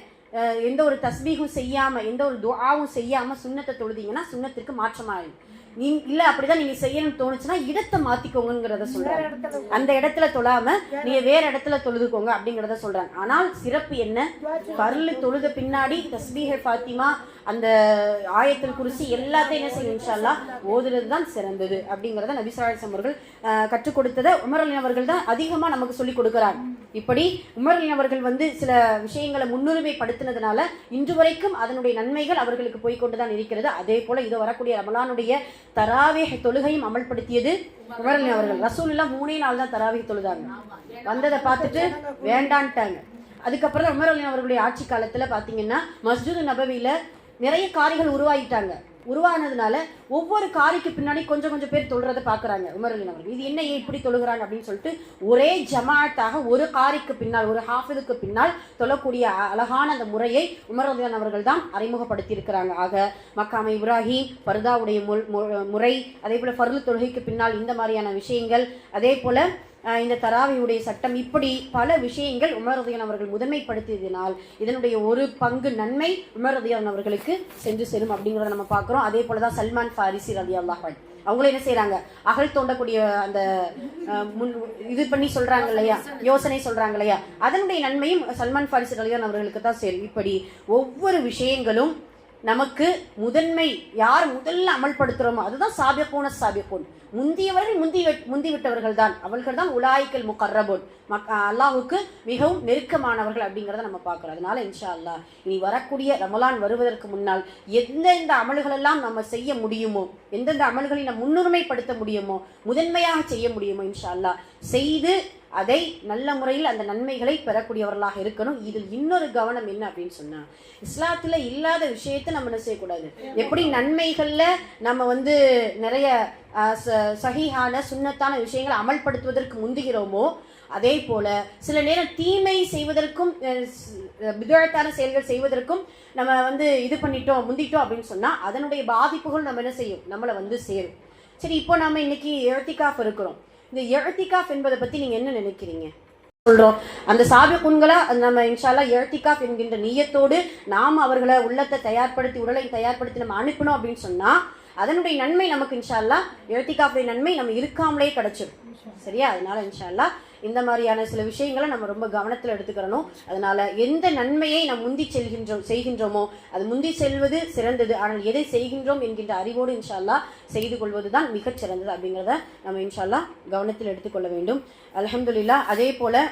எந்த ஒரு தஸ்பீகும் செய்யாம எந்த ஒரு துவாவும் செய்யாம சுண்ணத்தை தொழுதீங்கன்னா சுண்ணத்திற்கு மாற்றமாயிடும். நீ இல்ல அப்படிதான் நீங்க செய்யணும்னு தோணுச்சுன்னா இடத்தை மாத்திக்கோங்கிறத சொல்றாங்க. அந்த இடத்துல தொழாம நீங்க வேற இடத்துல தொழுதுக்கோங்க அப்படிங்கறத சொல்றாங்க. ஆனால் சிறப்பு என்ன? பர்லு தொழுத பின்னாடி தஸ்பீஹை ஃபாத்திமா அந்த ஆயத்தில் குறிச்சி எல்லாத்தையும் என்ன செய்யும் இன்ஷால்லா ஓதுறது தான் சிறந்தது அப்படிங்கிறத நபிசாயம் அவர்கள் கற்றுக் கொடுத்ததை உமரலின் அவர்கள் தான் அதிகமாக நமக்கு சொல்லிக் கொடுக்கிறாங்க இப்படி உமரலின் அவர்கள் வந்து சில விஷயங்களை முன்னுரிமைப்படுத்தினதுனால இன்று வரைக்கும் அதனுடைய நன்மைகள் அவர்களுக்கு போய்கொண்டு தான் இருக்கிறது. அதே போல இது வரக்கூடிய ரமலானுடைய தராவே தொழுகையும் அமல்படுத்தியது உமரலின் அவர்கள். ரசூலுல்லாஹ் மூணே நாள் தான் தராவே தொழுதாங்க. வந்ததை பார்த்துட்டு வேண்டான்ட்டாங்க. அதுக்கப்புறம் தான் உமர் அவர்களுடைய ஆட்சி காலத்துல பாத்தீங்கன்னா மஸ்ஜித் நபவியில நிறைய காரிகள் உருவாகிட்டாங்க. உருவானதுனால ஒவ்வொரு காரிக்கு பின்னாடி கொஞ்சம் கொஞ்சம் பேர் தொழுறத பாக்குறாங்க உமரலின் அவர்கள். இது என்ன ஏன் இப்படி தொழுகிறாங்க அப்படின்னு சொல்லிட்டு ஒரே ஜமாத்தாக ஒரு காரிக்கு பின்னால் ஒரு ஹாஃபிதுக்கு பின்னால் தொழக்கூடிய அ- அழகான அந்த முறையை உமரலின் அவர்கள் தான் அறிமுகப்படுத்தி இருக்கிறாங்க ஆக மக்காமை இப்ராஹிம் பர்தாவுடைய மு- முறை அதே போல ஃபர்லு தொழுகைக்கு பின்னால் இந்த மாதிரியான விஷயங்கள் அதே போல இந்த தராவியுடைய சட்டம் இப்படி பல விஷயங்கள் உமரதியான் அவர்கள் முதன்மைப்படுத்தியதினால் இதனுடைய ஒரு பங்கு நன்மை உமரதியான் அவர்களுக்கு சென்று செல்லும் அப்படிங்கிறத நம்ம பார்க்குறோம். அதே போல தான் சல்மான் ஃபாரிசி ரதி அல்லாஹன் அவங்களும் என்ன செய்யறாங்க அகல் தோண்டக்கூடிய அந்த முன் இது பண்ணி சொல்றாங்க இல்லையா? யோசனை சொல்றாங்க இல்லையா? அதனுடைய நன்மையும் சல்மான் ஃபாரிசி ரலியான் அவர்களுக்கு தான் சேரும். இப்படி ஒவ்வொரு விஷயங்களும் நமக்கு முதன்மை யார் முதல்ல அமல்படுத்துறோமோ அதுதான் சாபியப்போன சாபியப்போன் முந்தியவர்கள் முந்தி விட்- முந்தி விட்டவர்கள் தான் அவர்கள் தான் உலாய்க்கல் முகர்ரபோன். மக் அல்லாஹுக்கு மிகவும் நெருக்கமானவர்கள் அப்படிங்கிறத நம்ம பார்க்குறோம். அதனால இன்ஷா அல்லா இனி வரக்கூடிய ரமலான் வருவதற்கு முன்னால் எந்தெந்த அமல்களெல்லாம் நம்ம செய்ய முடியுமோ எந்தெந்த அமல்களை நம்ம முன்னுரிமைப்படுத்த முடியுமோ முதன்மையாக செய்ய முடியுமோ இன்ஷா அல்லா செய்து அதை நல்ல முறையில் அந்த நன்மைகளை பெறக்கூடியவர்களாக இருக்கணும். இதில் இன்னொரு கவனம் என்ன அப்படின்னு சொன்னா இஸ்லாத்துல இல்லாத விஷயத்தை நம்ம என்ன செய்யக்கூடாது? எப்படி நன்மைகள்ல நம்ம வந்து நிறைய சகிஹான ச- சுன்னத்தான விஷயங்களை அமல்படுத்துவதற்கு முந்துகிறோமோ அதே போல சில நேரம் தீமை செய்வதற்கும் விதழத்தான செயல்கள் செய்வதற்கும் நம்ம வந்து இது பண்ணிட்டோம் முந்திட்டோம் அப்படின்னு சொன்னா அதனுடைய பாதிப்புகள் நம்ம என்ன செய்யும்? நம்மளை வந்து சேரும். சரி இப்போ நாம இன்னைக்கு எழுத்திகாஃப் இருக்கிறோம். இந்த எழுத்திகாஃப் என்பதை பத்தி நீங்க என்ன நினைக்கிறீங்க? சொல்றோம். அந்த சாபிக்குன்களா நம்ம இன்ஷால்லா எழுத்திகாஃப் என்கின்ற நீயத்தோடு நாம் அவர்களை உள்ளத்தை தயார்படுத்தி உடலை தயார்படுத்தி நம்ம அனுப்பணும் அப்படின்னு சொன்னா அதனுடைய நன்மை நமக்கு இன்ஷால்லா எழுத்திகாஃபுடைய நன்மை நம்ம இருக்காமலே கிடைச்சிடும் சரியா? அதனால இன்ஷால்லா இந்த மாதிரியான சில விஷயங்களை நம்ம ரொம்ப கவனத்தில் எடுத்துக்கிறணும். அதனால எந்த நன்மையை நாம் முந்தி செல்கின்றோம் செய்கின்றோமோ அது முந்தி செல்வது சிறந்தது. ஆனால் எதை செய்கின்றோம் என்கின்ற அறிவோடு இன்ஷால்லா செய்து கொள்வது தான் மிகச் சிறந்தது அப்படிங்கிறத நம்ம இன்ஷால்லா கவனத்தில் எடுத்துக்கொள்ள வேண்டும். அலமதுல்லா அதே போல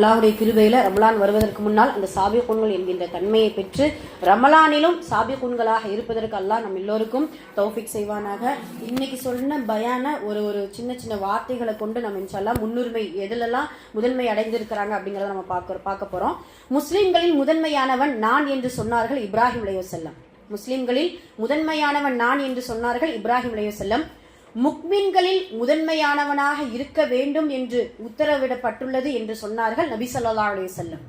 அல்லாஹுடைய கிருபையில ரமலான் வருவதற்கு முன்னால் அந்த சாபியகுன்கள் என்கின்ற தன்மையை பெற்று ரமலானிலும் சாபியகுன்களாக இருப்பதற்கு அல்லாஹ் நம் எல்லோருக்கும் தௌஃபிக் செய்வானாக. இன்னைக்கு சொன்ன பயான ஒரு ஒரு சின்ன சின்ன வார்த்தைகளை கொண்டு நம்ம இன்ஷால்லா முன்னுரிமை எதுலெல்லாம் முதன்மை அடைந்திருக்கிறாங்க அப்படிங்கறத நம்ம பார்க்க பார்க்க போறோம். முஸ்லிம்களில் முதன்மையானவன் நான் என்று சொன்னார்கள் இப்ராஹிம் செல்லம் முஸ்லிம்களில் முதன்மையானவன் நான் என்று சொன்னார்கள் இப்ராஹிம் அலைஹிஸ்ஸலாம் முக்மின்களில் முதன்மையானவனாக இருக்க வேண்டும் என்று உத்தரவிடப்பட்டுள்ளது என்று சொன்னார்கள் நபி செல்லலாகலோ செல்லம்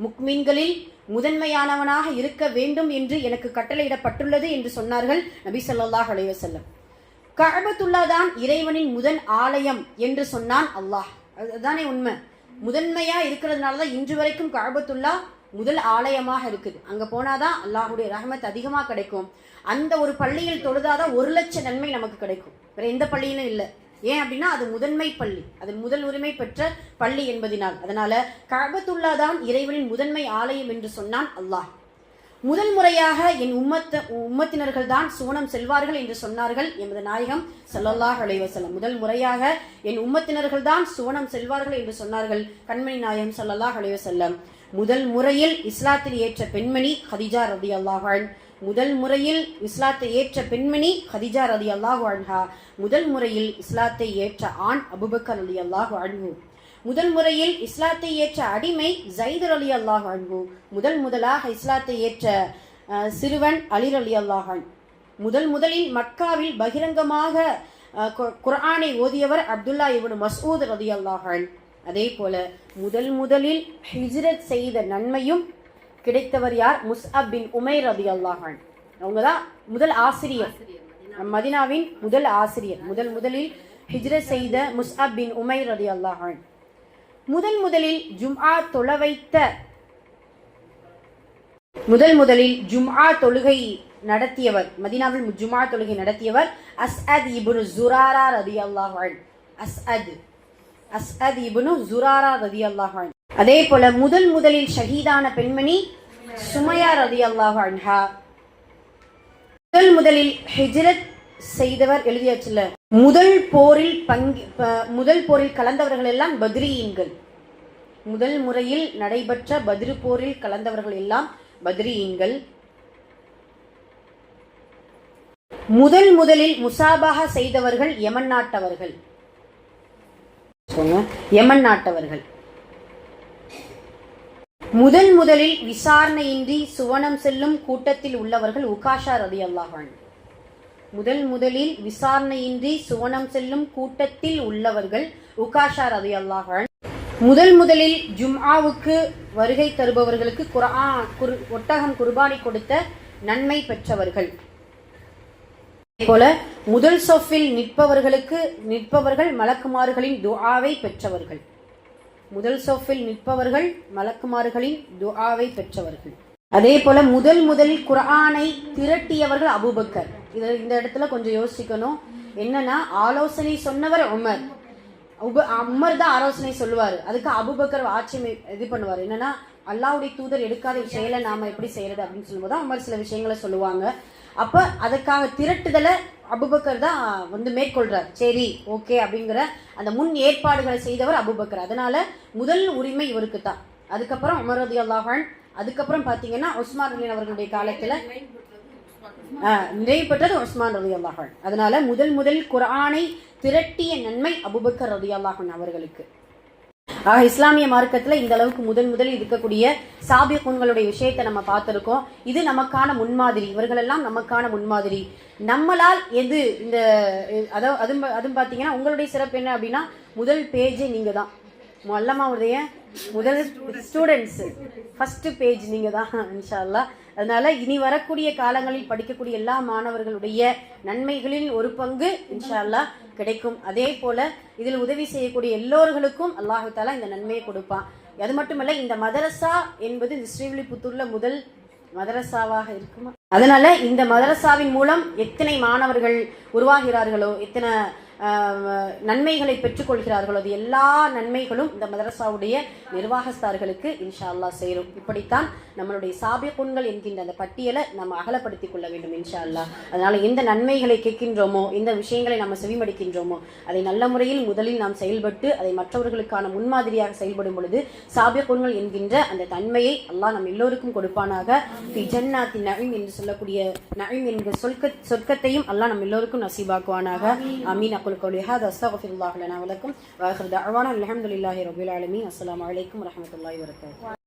முக்மீன்களில் முக்மின்களில் முதன்மையானவனாக இருக்க வேண்டும் என்று எனக்கு கட்டளையிடப்பட்டுள்ளது என்று சொன்னார்கள் நபி சொல்லாஹ் அலைஹி வஸல்லம். தான் இறைவனின் முதன் ஆலயம் என்று சொன்னான் அல்லாஹ். அதுதானே உண்மை. முதன்மையா இருக்கிறதுனால தான் இன்று வரைக்கும் கழபத்துல்லா முதல் ஆலயமாக இருக்குது. அங்கே போனாதான் அல்லாஹ்வுடைய ரஹமத் அதிகமாக கிடைக்கும். அந்த ஒரு பள்ளியில் தொழுதாதான் ஒரு லட்சம் நன்மை நமக்கு கிடைக்கும். வேற எந்த பள்ளியிலும் இல்லை. ஏன் அப்படின்னா அது முதன்மை பள்ளி. அது முதல் உரிமை பெற்ற பள்ளி என்பதினால். அதனால கஅபத்துல்லா தான் இறைவனின் முதன்மை ஆலயம் என்று சொன்னான் அல்லாஹ். முதல் முறையாக என் உம்மத்த உம்மத்தினர்கள் தான் சுவனம் செல்வார்கள் என்று சொன்னார்கள் எமது நாயகம் சல்லல்லாஹ் அலைஹி முதல் முறையாக என் உம்மத்தினர்கள் தான் சுவனம் செல்வார்கள் என்று சொன்னார்கள் கண்மணி நாயகம் சல்லல்லாஹ் அலைவசல்லம் முதல் முறையில் இஸ்லாத்தில் ஏற்ற பெண்மணி ஹதிஜா ரதி அல்லாஹான் முதல் முறையில் இஸ்லாத்தை ஏற்ற பெண்மணி ஹதிஜா ரதியல்லாஹு அன்ஹா முதல் முறையில் இஸ்லாத்தை ஏற்ற ஆண் அபுபக்கர் அலி அல்லாஹு அன்ஹு முதல் முறையில் இஸ்லாத்தை ஏற்ற அடிமை ஜைதர் அலி அல்லாஹ் அன்பு முதல் முதலாக இஸ்லாத்தை ஏற்ற சிறுவன் அலிர் அலி அல்லாஹன் முதல் முதலில் மக்காவில் பகிரங்கமாக குர்ஆனை ஓதியவர் அப்துல்லா இவனு மசூத் ரதி அல்லாஹன் அதே போல முதல் முதலில் ஹிஜ்ரத் செய்த நன்மையும் கிடைத்தவர் யார்? முஸ்அப் பின் உமைர் ரதி அல்லாஹான் அவங்க தான் முதல் ஆசிரியர். மதினாவின் முதல் ஆசிரியர். முதல் முதலில் ஹிஜ்ரத் செய்த முஸ்அப் பின் உமைர் ரதி அல்லாஹான் முதன் முதலில் ஜும்ஆ தொழ வைத்த முதல் முதலில் ஜும்ஆ தொழுகை நடத்தியவர். மதினாவில் ஜும்ஆ தொழுகை நடத்தியவர் அஸ்அத் இபுன் ஜுராரா ரதி அல்லாஹான் அஸ்அத். அஸ்அத் இப்னு ஜுராரா ரதி அல்லாஹ் அதே போல முதல் முதலில் ஷஹீதான பெண்மணி சுமையா ரதியல்லாஹு அன்ஹா. முதல் முதலில் ஹிஜ்ரத் செய்தவர் எழுதியாச்சுல முதல் போரில் பங்கு முதல் போரில் கலந்தவர்கள் எல்லாம் பத்ரீன்கள் முதல் முறையில் நடைபெற்ற பத்ரு போரில் கலந்தவர்கள் எல்லாம் பத்ரீன்கள் முதல் முதலில் முசாபாக செய்தவர்கள் யமன் நாட்டவர்கள். யமன் நாட்டவர்கள். முதல் முதலில் விசாரணையின்றி சுவனம் செல்லும் கூட்டத்தில் உள்ளவர்கள் உகாஷா ரதி அல்லாஹான் முதல் முதலில் விசாரணையின்றி சுவனம் செல்லும் கூட்டத்தில் உள்ளவர்கள் உகாஷா ரதி அல்லாஹான் முதல் முதலில் ஜும்ஆவுக்கு வருகை தருபவர்களுக்கு குர்ஆன் ஒட்டகம் குர்பானி கொடுத்த நன்மை பெற்றவர்கள். போல முதல் சொஃபில் நிற்பவர்களுக்கு நிற்பவர்கள் மலக்குமார்களின் துஆவை பெற்றவர்கள். முதல் சொஃபில் நிற்பவர்கள் மலக்குமார்களின் துஆவை பெற்றவர்கள். அதே போல முதல் முதலில் குரானை திரட்டியவர்கள் அபுபக்கர். இது இந்த இடத்துல கொஞ்சம் யோசிக்கணும். என்னன்னா ஆலோசனை சொன்னவர் உமர். உமர் தான் ஆலோசனை சொல்லுவார். அதுக்கு அபுபக்கர் ஆட்சி இது பண்ணுவார். என்னன்னா அல்லாவுடைய தூதர் எடுக்காத செயலை நாம எப்படி செய்யறது அப்படின்னு சொல்லும்போது உமர் சில விஷயங்களை சொல்லுவாங்க. அப்போ அதுக்காக திரட்டுதலை அபுபக்கர் தான் வந்து மேற்கொள்கிறார் சரி ஓகே அப்படிங்கிற அந்த முன் ஏற்பாடுகளை செய்தவர் அபுபக்கர். அதனால் முதல் உரிமை இவருக்கு தான். அதுக்கப்புறம் அமரதி அல்லாஹான் அதுக்கப்புறம் பார்த்தீங்கன்னா உஸ்மான் அலின் அவர்களுடைய காலத்தில் நிறைவு பெற்றது உஸ்மான் ரதி அல்லாஹான் அதனால் முதல் முதல் குரானை திரட்டிய நன்மை அபுபக்கர் ரதி அல்லாஹான் அவர்களுக்கு. ஆக இஸ்லாமிய மார்க்கத்துல இந்த அளவுக்கு முதன் முதலில் இருக்கக்கூடிய சாபிய சாபியகுன்களுடைய விஷயத்தை நம்ம பார்த்திருக்கோம். இது நமக்கான முன்மாதிரி. இவர்களெல்லாம் நமக்கான முன்மாதிரி. நம்மளால் எது இந்த அதாவது அதுவும் அதுவும் பார்த்தீங்கன்னா உங்களுடைய சிறப்பு என்ன அப்படின்னா முதல் பேஜே நீங்க தான் மல்லம்மாவுடைய முதல் ஸ்டூடெண்ட்ஸ் ஃபர்ஸ்ட் பேஜ் நீங்க தான் இன்ஷா அல்லாஹ் அதனால இனி வரக்கூடிய காலங்களில் படிக்கக்கூடிய எல்லா மாணவர்களுடைய நன்மைகளில் ஒரு பங்கு இன்ஷா அல்லாஹ் கிடைக்கும். அதே போல இதில் உதவி செய்யக்கூடிய எல்லோர்களுக்கும் அல்லாஹு தாலா இந்த நன்மையை கொடுப்பான் அது மட்டுமல்ல இந்த மதரசா என்பது இந்த ஸ்ரீவில்லிபுத்தூர்ல முதல் மதரசாவாக இருக்குமா? அதனால இந்த மதரசாவின் மூலம் எத்தனை மாணவர்கள் உருவாகிறார்களோ எத்தனை நன்மைகளை பெற்றுக்கொள்கிறார்களோ. அது எல்லா நன்மைகளும் இந்த மதரசாவுடைய நிர்வாகஸ்தார்களுக்கு இன்ஷா அல்லா சேரும். இப்படித்தான் நம்மளுடைய சாபியகுன்கள் என்கின்ற அந்த பட்டியலை நம்ம அகலப்படுத்திக் கொள்ள வேண்டும் இன்ஷா அல்லாஹ் அதனால எந்த நன்மைகளை கேட்கின்றோமோ எந்த விஷயங்களை நம்ம செவிமடிக்கின்றோமோ அதை நல்ல முறையில் முதலில் நாம் செயல்பட்டு அதை மற்றவர்களுக்கான முன்மாதிரியாக செயல்படும் பொழுது சாபியகுன்கள் என்கின்ற அந்த தன்மையை அல்லாஹ் நம் எல்லோருக்கும் கொடுப்பானாக. ஜன்னாத்தி நঈம் என்று சொல்லக்கூடிய நঈம் என்கிற சொற்க சொர்க்கத்தையும் அல்லாஹ் நம் எல்லோருக்கும் நசீபாக்குவானாக. அமீன் அக்குல் أقول قولي هذا أستغفر الله لنا ولكم وآخر دعوانا الحمد لله رب العالمين. السلام عليكم ورحمة الله وبركاته.